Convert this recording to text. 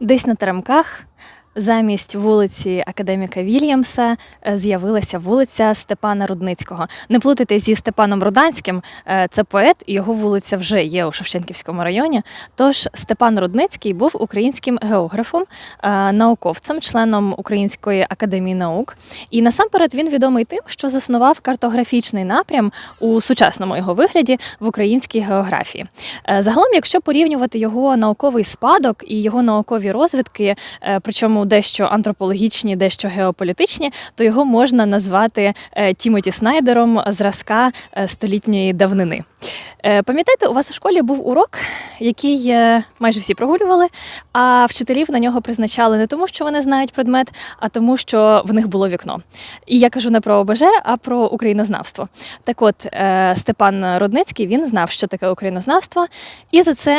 Десь на теремках замість вулиці Академіка Вільямса е, з'явилася вулиця Степана Рудницького. Не плутайте зі Степаном Руданським, е, це поет, його вулиця вже є у Шевченківському районі. Тож Степан Рудницький був українським географом, е, науковцем, членом Української академії наук. І насамперед він відомий тим, що заснував картографічний напрям у сучасному його вигляді в українській географії. Е, Загалом, якщо порівнювати його науковий спадок і його наукові розвідки, е, причому дещо антропологічні, дещо геополітичні, то його можна назвати е, Тімоті Снайдером зразка столітньої давнини. Е, Пам'ятаєте, у вас у школі був урок, який е, майже всі прогулювали, а вчителів на нього призначали не тому, що вони знають предмет, а тому, що в них було вікно. І я кажу не про ОБЖ, а про українознавство. Так от, е, Степан Рудницький він знав, що таке українознавство, і за це